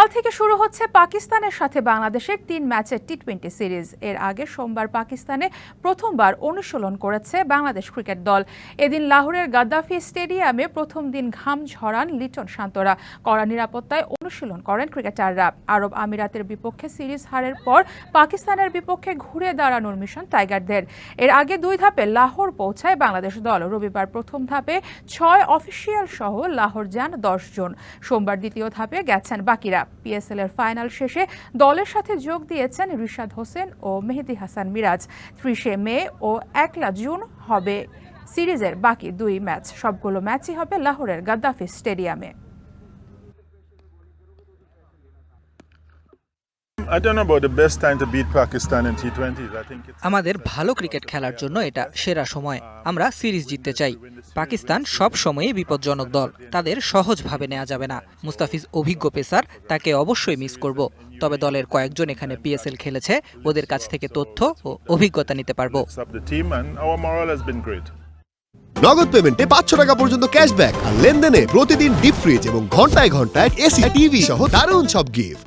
কাল থেকে শুরু হচ্ছে পাকিস্তানের সাথে বাংলাদেশের তিন ম্যাচের টি টোয়েন্টি সিরিজ। এর আগে সোমবার পাকিস্তানে প্রথমবার অনুশীলন করেছে বাংলাদেশ ক্রিকেট দল। এদিন লাহোরের গাদ্দাফি স্টেডিয়ামে প্রথম দিন ঘাম ঝরান লিটন শান্তরা। কড়া নিরাপত্তায় অনুশীলন করেন ক্রিকেটাররা। আরব আমিরাতের বিপক্ষে সিরিজ হারের পর পাকিস্তানের বিপক্ষে ঘুরে দাঁড়ানোর মিশন টাইগারদের। এর আগে দুই ধাপে লাহোর পৌঁছায় বাংলাদেশ দল। রবিবার প্রথম ধাপে ছয় অফিসিয়াল সহ লাহোর যান জন। সোমবার দ্বিতীয় ধাপে গেছেন বাকিরা। পিএসএল এর ফাইনাল শেষে দলের সাথে যোগ দিয়েছেন রিশাদ হোসেন ও মেহেদি হাসান মিরাজ। ত্রিশে মে ও একলা জুন হবে সিরিজের বাকি দুই ম্যাচ। সবগুলো ম্যাচই হবে লাহোরের গাদ্দাফি স্টেডিয়ামে। আমাদের ভালো ক্রিকেট খেলার জন্য এটা সেরা সময়। আমরা সিরিজ জিততে চাই। পাকিস্তান সব সময়ই বিপজ্জনক দল। তাদের সহজভাবে নেওয়া যাবে না। মুস্তাফিজ অভিজ্ঞ পেসার তাকে অবশ্যই মিস করব। তবে দলের কয়েকজন এখানে পিএসএল খেলেছে। ওদের কাছ থেকে তথ্য ও অভিজ্ঞতা নিতে পারব. নগদ পেমেন্টে পাঁচশো টাকা পর্যন্ত ক্যাশব্যাক। আর লেনদেনে প্রতিদিন ডিপ ফ্রিজ এবং ঘন্টায় ঘন্টায় এসি টিভি সহ দারুণ সব গিফট